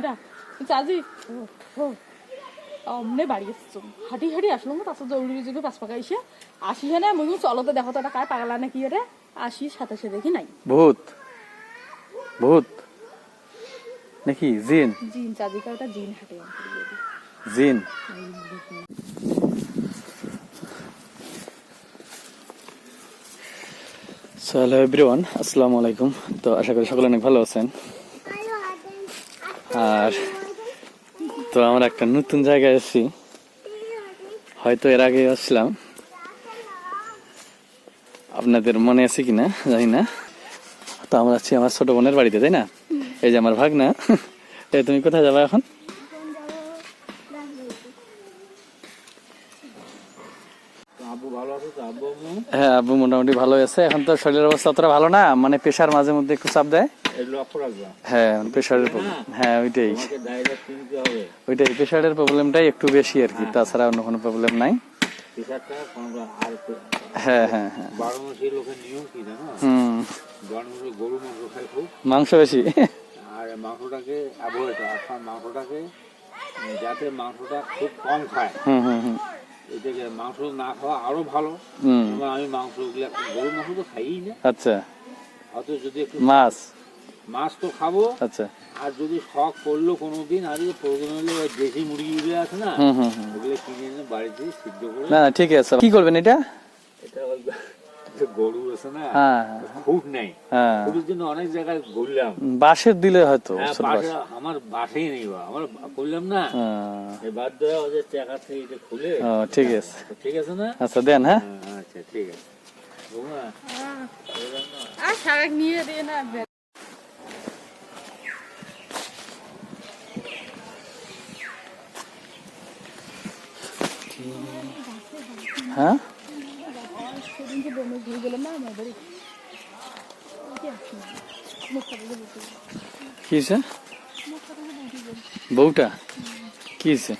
এটা। চাজি অমনে বাড়ি এসছো হাঁটি হাঁটি আসলো তার জরুরি যদি পাঁচ পাকা এসে আসি মুই চলতে দেখো তো এটা কার পাগলা নাকি রে আসি সাথে দেখি নাই। ভূত ভূত নাকি জিন? জিন চাজি ওটা জিন হাঁটে জিন। হ্যালো এভরিওয়ান আসসালামু আলাইকুম। তো আশা করি সকলে অনেক ভালো আছেন। আর তো আমরা একটা নতুন জায়গায় আছি। হয়তো এর আগে আসছিলাম। আপনাদের মনে আছে কিনা? জানি না। তো আমরা আছি আমার ছোট বোনের বাড়িতে তাই না? এই যে আমার ভাগনা। এই তুমি কোথায় যাবে এখন? হ্যাঁ আব্বু মোটামুটি ভালো আছে। এখন তো শরীরের অবস্থা অতটা ভালো না। মানে পেশার মাঝে মধ্যে একটু চাপ দেয়। হ্যাঁ প্রেশারের প্রবলেম হ্যাঁ ওইটাই। ওইটাই প্রেশারের প্রবলেমটাই একটু বেশি আর কি। তাছাড়া অন্য কোনো প্রবলেম নাই। হ্যাঁ হ্যাঁ হ্যাঁ। হুম। গরু মাংস বেশি। আর মাংসটাকে মাংসটাকে যাতে মাংসটা খুব কম খায়। হুম হুম হুম। এটাকে মাংস না খাওয়া আরও ভালো। আমি মাংস গরুর মাংস তো খাইই না। আচ্ছা। অত যদি একটু মাছ। মাছ তো খাব। আচ্ছা। আর যদি শখ করল কোনোদিন আর যদি প্রয়োজন হলে দেশি মুরগিগুলো আছে না হুম হুম হুম। ওগুলো কিনে এনে বাড়িতে সিদ্ধ করে না না ঠিক আছে। কি করবেন এটা? এটা গরু আছে না হ্যাঁ। নেই। হ্যাঁ। খুঁটির জন্য অনেক জায়গায় ঘুরলাম। বাঁশের দিলে হয়তো হ্যাঁ, আমার বাসেই নেই আমার করলাম না। হ্যাঁ। ওদের থেকে এটা খুলে ঠিক আছে। ঠিক আছে না? আচ্ছা দেন হ্যাঁ। আচ্ছা ঠিক আছে। বৌমা, আর শাক নিয়ে না হ্যাঁ? সেদিনকে বনে ঘুরে গেলাম না আমার বাড়ি কি বউটা কি হয়েছে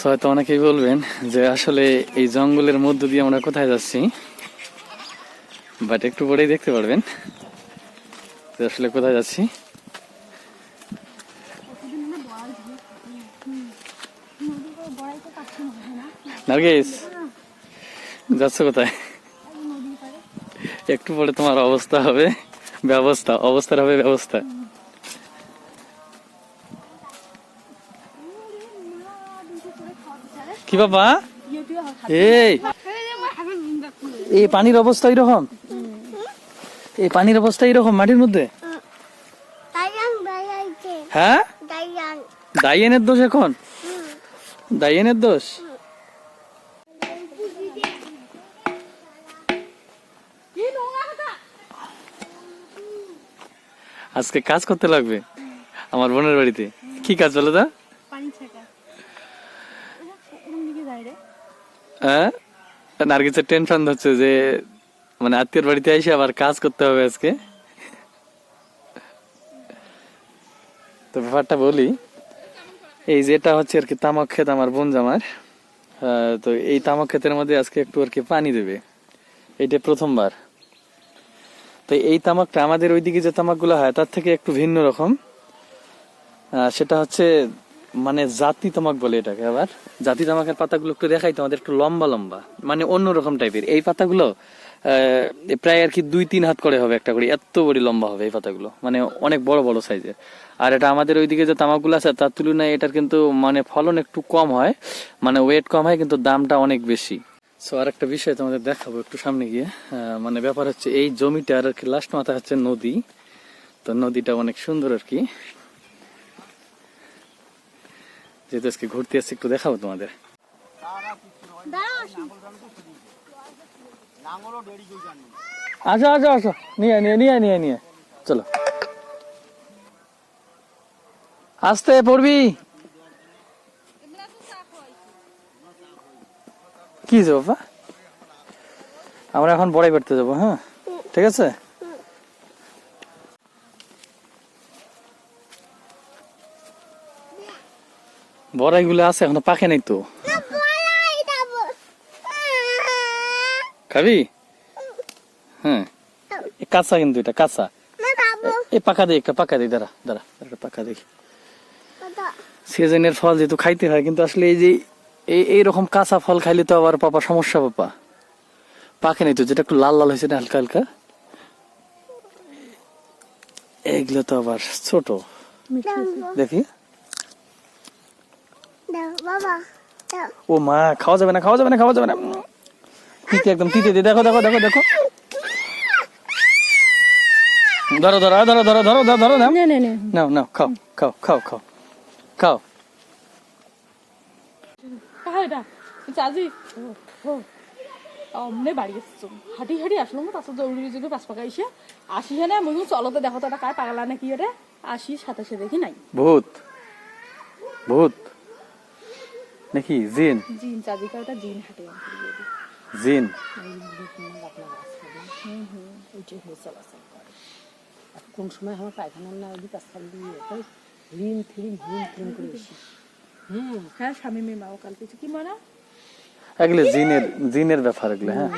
হয়তো অনেকেই বলবেন যে আসলে এই জঙ্গলের মধ্য দিয়ে আমরা কোথায় যাচ্ছি বাট একটু পরেই দেখতে পারবেন আসলে কোথায় যাচ্ছি। নার্গিস যাচ্ছ কোথায়? একটু পরে তোমার অবস্থা হবে ব্যবস্থা অবস্থার হবে ব্যবস্থা। কি বাবা? এই এই পানির অবস্থা এরকম এই পানির অবস্থা এরকম মাটির মধ্যে? হ্যাঁ? dayang দোষ এখন? দাইয়েনের দোষ? আজকে কাজ করতে লাগবে? আমার বোনের বাড়িতে। কি কাজ বলো রে। হ্যাঁ? নার্গিসের টেনশন হচ্ছে যে মানে আত্মীয়র বাড়িতে এসে আবার কাজ করতে হবে আজকে। তো ব্যাপারটা বলি এই যেটা হচ্ছে আর কি তামাক ক্ষেত আমার বোন জামার। তো এই তামাক ক্ষেতের মধ্যে আজকে একটু আর কি পানি দেবে। এইটা প্রথমবার। তো এই তামাকটা আমাদের ওইদিকে যে তামাকগুলো হয়, তার থেকে একটু ভিন্ন রকম। সেটা হচ্ছে মানে জাতি তামাক বলে এটাকে আবার। জাতি তামাকের পাতাগুলো একটু দেখাই তোমাদের একটু লম্বা লম্বা মানে অন্যরকম টাইপের। এই পাতাগুলো প্রায় আর কি দুই তিন হাত করে হবে একটা করে, এত বড় লম্বা হবে এই পাতাগুলো মানে অনেক বড় বড় সাইজের। আর এটা আমাদের ওইদিকে যে তামাকগুলো আছে, তার তুলনায় এটার কিন্তু মানে ফলন একটু কম হয় মানে ওয়েট কম হয়, কিন্তু দামটা অনেক বেশি। সো আর একটা বিষয় তোমাদের দেখাবো একটু সামনে গিয়ে। মানে ব্যাপার হচ্ছে এই জমিটার আর কি লাস্ট মাথা হচ্ছে নদী। তো নদীটা অনেক সুন্দর আর কি। যেহেতু আজকে ঘুরতে আসছি একটু দেখাবো তোমাদের। আসো আসো আসো। নিয়ে নিয়ে নিয়ে নিয়ে নিয়ে। চলো। আসতে পড়বি। কি হয়েছে বাবা আমরা এখন বড়াই করতে যাব হ্যাঁ? ঠিক আছে? বড়াই গুলো আছে এখনও পাকে নাই তো। খাবি? হ্যাঁ। কাঁচা কিন্তু এটা কাঁচা। এ পাকা দিই একটা পাকা দিই দাঁড়া দাঁড়া একটা পাকা দিই সিজনের ফল যেহেতু খাইতে হয় কিন্তু আসলে এই যে এই এইরকম কাঁচা ফল খাইলে তো আবার পাপা সমস্যা পাপা পাকে নাই তো যেটা একটু লাল লাল হয়েছে না হালকা হালকা এগুলো তো আবার ছোট দেখি ও মা খাওয়া যাবে না খাওয়া যাবে না খাওয়া যাবে না তিতে একদম তিতে দিয়ে দেখো দেখো দেখো দেখো ধরো ধরো ধরো ধরো ধরো ধরো নাও নে খাও খাও খাও খাও খাও এটা। চাজি অমনে বাড়ি এসছো হাঁটি হাঁটি আসলো তারপর জরুরি যুগে পাঁচ পাকা এসে আসি হ্যাঁ মই চলতে দেখো তো কার পাগলা নাকি রে আসি সাথে সাথে দেখি নাই। ভূত ভূত নাকি জিন? জিন চাজি কা ওটা জিন হাঁটে জিন? কোন সময় আমার পায়খানার না ওই পাঁচখান দিয়ে তাই রিম থিরিম হিম থিরিম করে বেশি হ্যাঁ হ্যাঁ স্বামী মেয়ে মাও কাল পেয়েছে কি মনে? এগুলো জিনের জিনের ব্যাপার এগুলো হ্যাঁ।